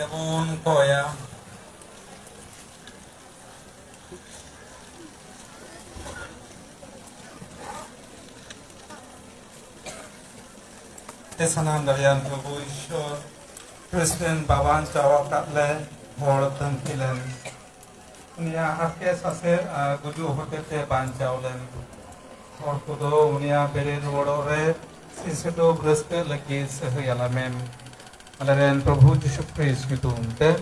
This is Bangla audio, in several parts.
তেমন কয়া Tesanan darian Prabu Ishwar Presiden Baban Jawa Katle Hor Tangkilen Unia Hake Sase Gudu Hotete Ban Jaulen Hor Kudo Unia Bere Rodore Sisedo Breske Lagi Sehayalamen Nadaraan Prabhu Jishu Christ mi tuunten.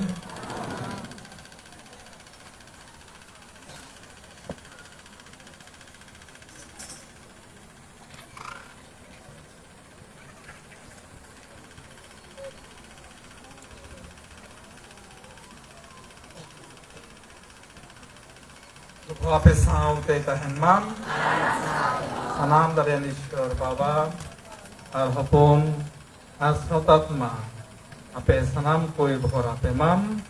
Lapis Sound Teta Henman. Anam Daryanishwar Baba. Al Hapon Asratatma. Sanam koi bhor ape mam.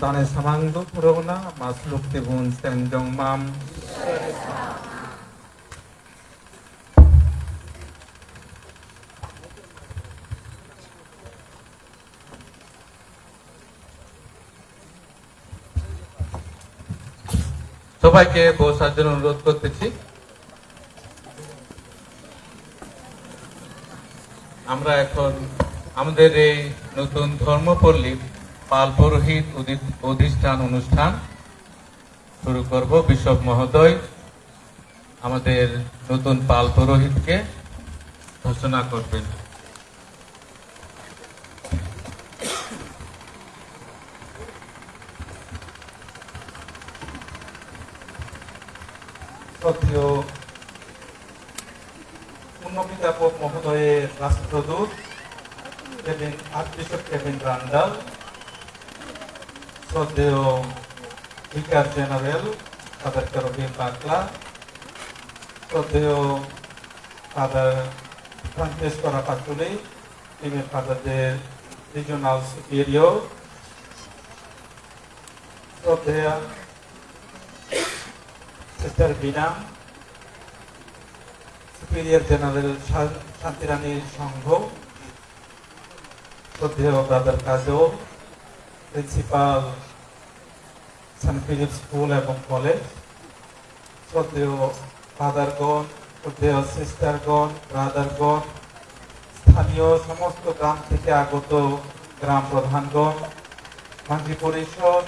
Dane samang du purona masluk tibun senjong mam. সবাইকে বসার জন্য অনুরোধ করতেছি আমরা এখন আমাদের এই নতুন ধর্মপল্লী পাল পুরোহিত অধি- অধিষ্ঠান অনুষ্ঠান শুরু করব। বিশপ মহোদয়, আমাদের নতুন পাল পুরোহিতকে ঘোষণা করবেন। মহোদয়ের রাষ্ট্রদূত কেভিন আর্চবিশপ কেভিন রান্ডাল শ্রদ্ধেয় vicar general father Corbin Bakla শ্রদ্ধেয় ফাদার ফ্রান্সিস করাপাতুলি টিমের ফাদারদের রিজনাল সুপিরিয়র শ্রদ্ধেয় সিস্টার বিনা সুপিরিয়র জেনারেল শান্তিরানীর সংঘ শ্রদ্ধেয় brother Kajal principal Saint Philip school এবং কলেজ শ্রদ্ধেয় ফাদারগণ শ্রদ্ধেয় সিস্টারগণ ব্রাদারগণ স্থানীয় সমস্ত গ্রাম থেকে আগত গ্রাম প্রধানগণ মাঝি পরিষদ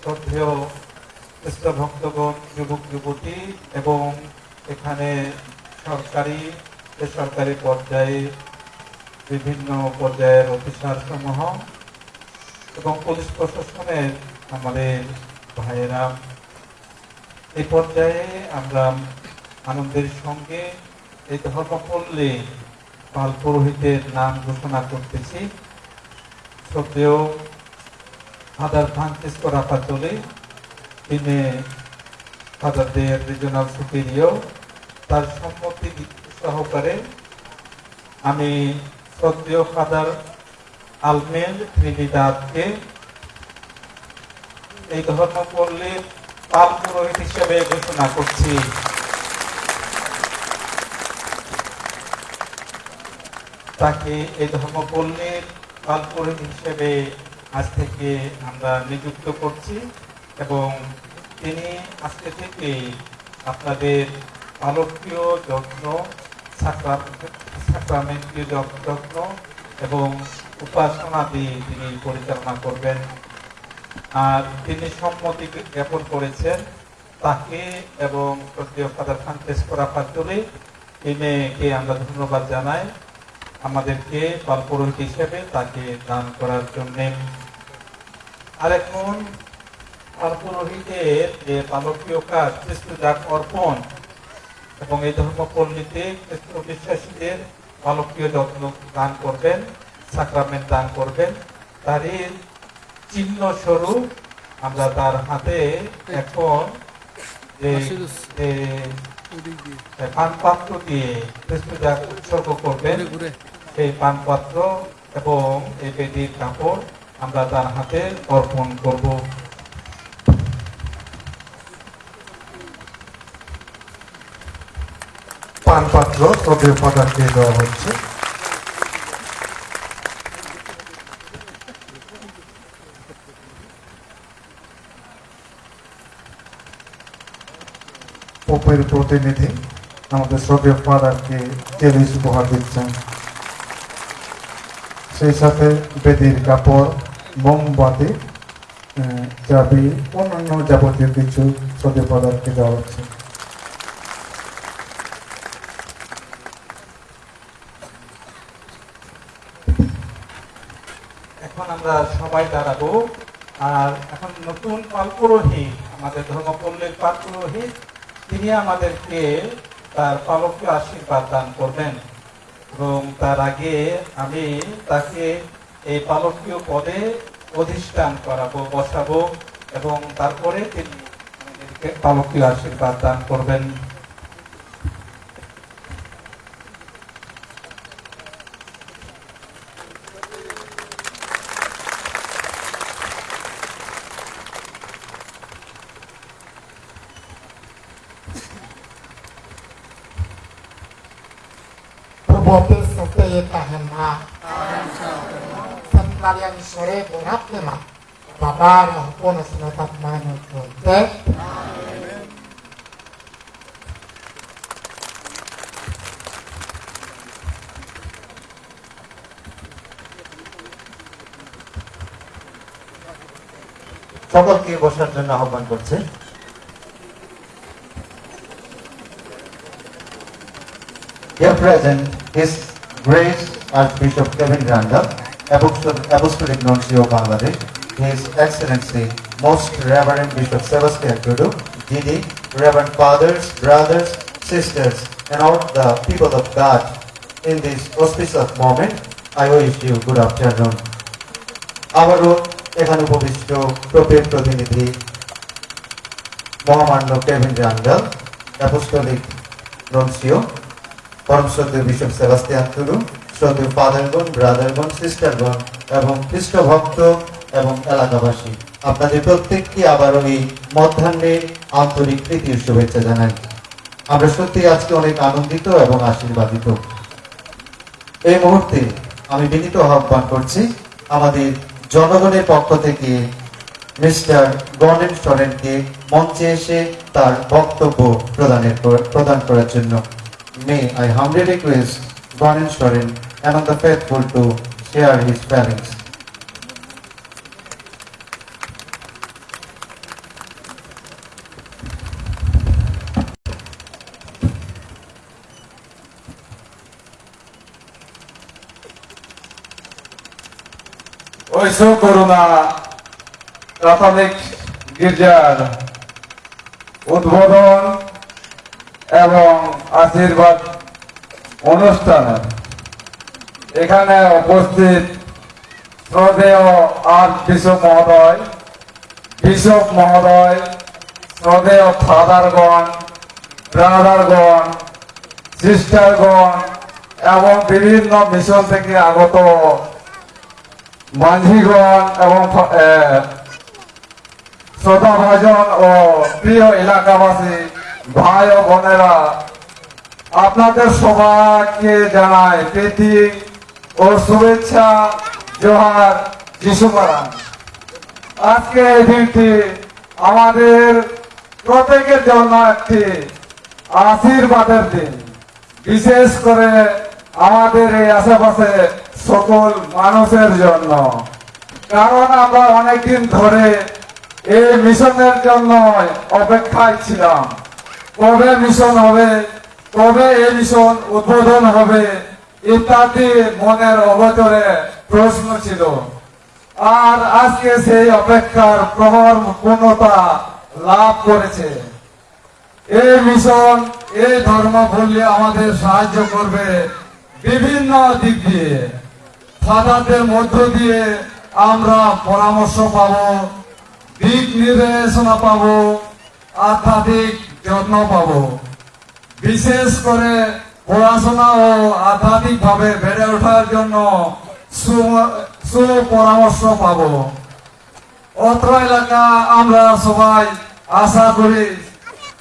শ্রদ্ধেয় ভক্তগণ যুবক যুবতী এবং এখানে সরকারি, বেসরকারি পর্যায়ে বিভিন্ন পর্যায়ের অফিসার সমূহ এবং পুলিশ প্রশাসনের আমাদের ভাইয়েরা, এই পর্যায়ে আমরা আনন্দের সঙ্গে এই ধর্মপল্লী পাল পুরোহিতের নাম ঘোষণা করতেছি। শ্রদ্ধেয় ফাদার ফ্রান্সিসকো রাপাতলি তিনি ফাদারদের রিজনাল সুপিরিয়র তার সম্মতি সহকারে আমি শ্রদ্ধেয় ফাদার আলমেল ত্রিনিদাদকে এই ধর্মপল্লীর পাল পুরোহিত হিসেবে ঘোষণা করছি। তাকে এই ধর্মপল্লীর পাল পুরোহিত হিসেবে আজ থেকে আমরা নিযুক্ত করছি এবং তিনি আজকে থেকে আপনাদের পালকীয় যত্ন সাক্রামেন্টীয় যত্ন এবং উপাসনাদি তিনি পরিচালনা করবেন। আর তিনি সম্মতি জ্ঞাপন করেছেন তাকে এবং ফাদার তিনিকে আমরা ধন্যবাদ জানাই। আমাদেরকে পালপুরোহিত হিসেবে তাকে দান করার জন্যে। আর এখন পালপুরোহিতের যে পালকীয় কাজ খ্রিস্ট যাক অর্পণ এবং এই ধর্মপল্লীতে খ্রিস্ট বিশ্বাসীদের পালকীয় যত্ন দান করবেন সাক্রামেন্ট দান করবেন তারই চিহ্ন স্বরূপ আমরা তার হাতে এখন পানপাত্র দিয়ে খ্রিস্ট উৎসর্গ করবেন সেই পানপাত্র এবং এই বেদির কাপড় আমরা তার হাতে অর্পণ করব। পানপাত্র দ্রব্যের পদার্থ দিয়ে দেওয়া হচ্ছে। পোপের প্রতিনিধি আমাদের শ্রদ্ধেয় ফাদারকে টেলিস উপহার দিচ্ছেন। সেই সাথে বেদির কাপড়, মোমবাতি চাবি অন্যান্য যাবতীয় কিছু শ্রদ্ধেয় ফাদারকে দেওয়া হচ্ছে। সবাই দাঁড়াবো। আর এখন নতুন পালপুরোহিত, আমাদের ধর্মপল্লীর পালপুরোহিত, তিনি আমাদেরকে তার পালকীয় আশীর্বাদ দান করবেন। এবং তার আগে আমি তাকে এই পালকীয় পদে অধিষ্ঠান করাবো, বসাবো, এবং তারপরে তিনি পালকীয় আশীর্বাদ দান করবেন। Berbobil supaya tahan ma. Sekalian sore berat lima. Bapak maupun senatak manu kunte. সকলকে বসার জন্য আহ্বান করছে Here present is Grace Archbishop Kevin Randall, Apostolic Apostolic Nuncio Bangladesh, His Excellency Most Reverend Bishop Sebastian Tudu, GD, Reverend Fathers, Brothers, Sisters, and all the people of God in this auspicious moment, I wish you good afternoon. আবারও এখানে উপবিষ্ট প্রপের প্রতিনিধি মহামান্য কেভিন রান্ডাল অ্যাপোস্টলিক ননসিও পরম শ্রদ্ধেয় বিশপ সেবাস্তিয়ান তুলু, শ্রদ্ধেয় ফাদারগণ, ব্রাদারগণ, সিস্টারগণ এবং খ্রিস্ট ভক্ত এবং এলাকাবাসী, আপনাদের প্রত্যেককে আবারও এই মধ্যাহ্নে আন্তরিক প্রীতির শুভেচ্ছা জানাই। আমরা সত্যি আজকে অনেক আনন্দিত এবং আশীর্বাদিত। এই মুহূর্তে আমি বিনীত আহ্বান করছি আমাদের জনগণের পক্ষ থেকে মিস্টার গণেন সরেনকে মঞ্চে এসে তার বক্তব্য প্রদানের প্রদান করার জন্য। May I humbly request Ganen Soren among the faithful to share his feelings. ঐশ করুণা প্রাথমিক গির্জার উদ্বোধন এবং আশীর্বাদ অনুষ্ঠানে। এখানে উপস্থিত শ্রদ্ধেয় আর্ট বিশপ মহোদয় বিশপ মহোদয়, শ্রদ্ধেয় ফাদারগণ, ব্রাদারগণ, সিস্টারগণ এবং বিভিন্ন মিশন থেকে আগত মাঝিগণ এবং ভাজন ও প্রিয় এলাকাবাসী, ভাই ও বোনেরা আপনাদের সবাইকে জানাই প্রীতি ও শুভেচ্ছা, জোহার যিশুমারান আজকে এই দিনটি আমাদের প্রত্যেকের জন্য একটি আশীর্বাদের দিন। বিশেষ করে আমাদের এই আশেপাশে সকল মানুষের জন্য। কারণ আমরা অনেকদিন ধরে এই মিশনের জন্য অপেক্ষায় ছিলাম। কবে মিশন হবে কবে এই মিশন উদ্বোধন হবে ইত্যাদি মনের অবতরে প্রশ্ন ছিল। আর আজকে সেই অপেক্ষার প্রহর পূর্ণতা লাভ করেছে। এই মিশন এই ধর্ম বললে আমাদের সাহায্য করবে বিভিন্ন দিক দিয়ে। ফাদারদের মধ্য দিয়ে আমরা পরামর্শ পাবো, দিক নির্দেশনা পাব, আধ্যাত্মিক যত্ন পাবো। বিশেষ করে পড়াশোনা ও আধ্যাত্মিক ভাবে বেড়ে ওঠার জন্য সুপরামর্শ পাবো। অত্র এলাকা আমরা সবাই আশা করি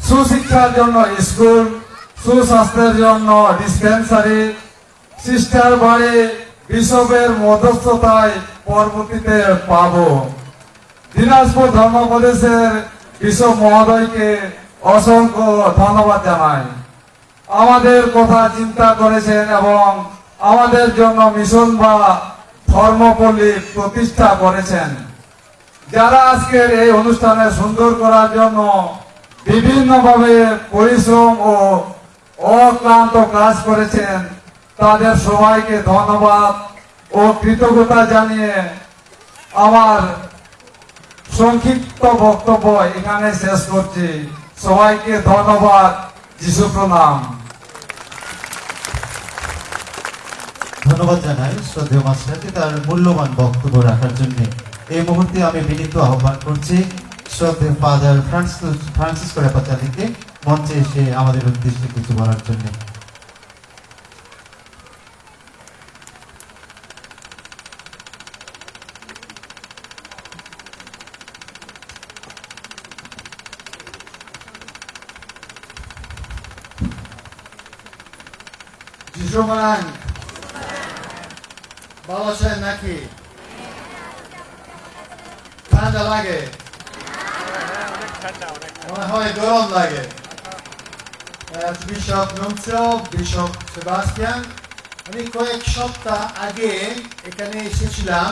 সুশিক্ষার জন্য স্কুল, সুস্বাস্থ্যের জন্য ডিসপেন্সারি সিস্টার বাড়ি, বিশপের মধ্যস্থতায় পরবর্তীতে পাব। দিনাজপুর ধর্মপ্রদেশের বিশপ মহোদয়কে অসংখ্য ধন্যবাদ জানাই। আমাদের কথা চিন্তা করেছেন এবং আমাদের জন্য মিশন বা ধর্মপল্লী প্রতিষ্ঠা করেছেন। যারা আজকের এই অনুষ্ঠানে সুন্দর করার জন্য বিভিন্নভাবে পরিশ্রম ও অক্লান্ত কাজ করেছেন, তাদের সবাইকে ধন্যবাদ ও কৃতজ্ঞতা জানিয়ে আমার সংক্ষিপ্ত বক্তব্য এখানে শেষ করছি। সবাইকে ধন্যবাদ। যিশু প্রণাম। ধন্যবাদ জানাই শ্রদ্ধেয় মাস্টারকে তার মূল্যবান বক্তব্য রাখার জন্য। এই মুহূর্তে আমি বিনীত আহ্বান করছি শ্রদ্ধেয় ফাদার ফ্রান্সিস ফ্রান্সিস করাপাচালিকে মঞ্চে এসে আমাদের উদ্দেশ্যে কিছু বলার জন্য। মারান আছেন নাকি ঠান্ডা লাগে মনে হয় গরম লাগে বিশপ বিশপ আমি কয়েক সপ্তাহ আগে এখানে এসেছিলাম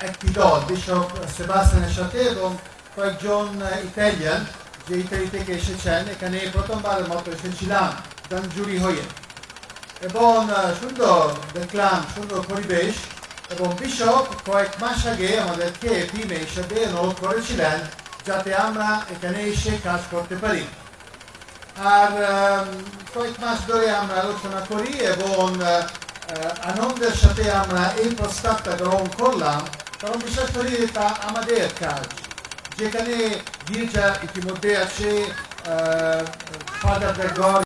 একটি দল বিশপ সেবাস্টিয়ানের সাথে এবং কয়েকজন ইতালিয়ান যে ইতালি থেকে এসেছেন এখানে প্রথমবারের মতো এসেছিলাম জুরি হয়ে এবং সুন্দর দেখলাম সুন্দর পরিবেশ এবং বিশপ কয়েক মাস আগে আমাদেরকে টিমে হিসেবে অনুরোধ করেছিলেন যাতে আমরা এখানে এসে কাজ করতে পারি। আর কয়েক মাস ধরে আমরা আলোচনা করি এবং আনন্দের সাথে আমরা এই প্রস্তাবটা গ্রহণ করলাম। কারণ বিশেষ করে তা আমাদের কাজ। যেখানে গির্জা ইতিমধ্যে আছে ফাদার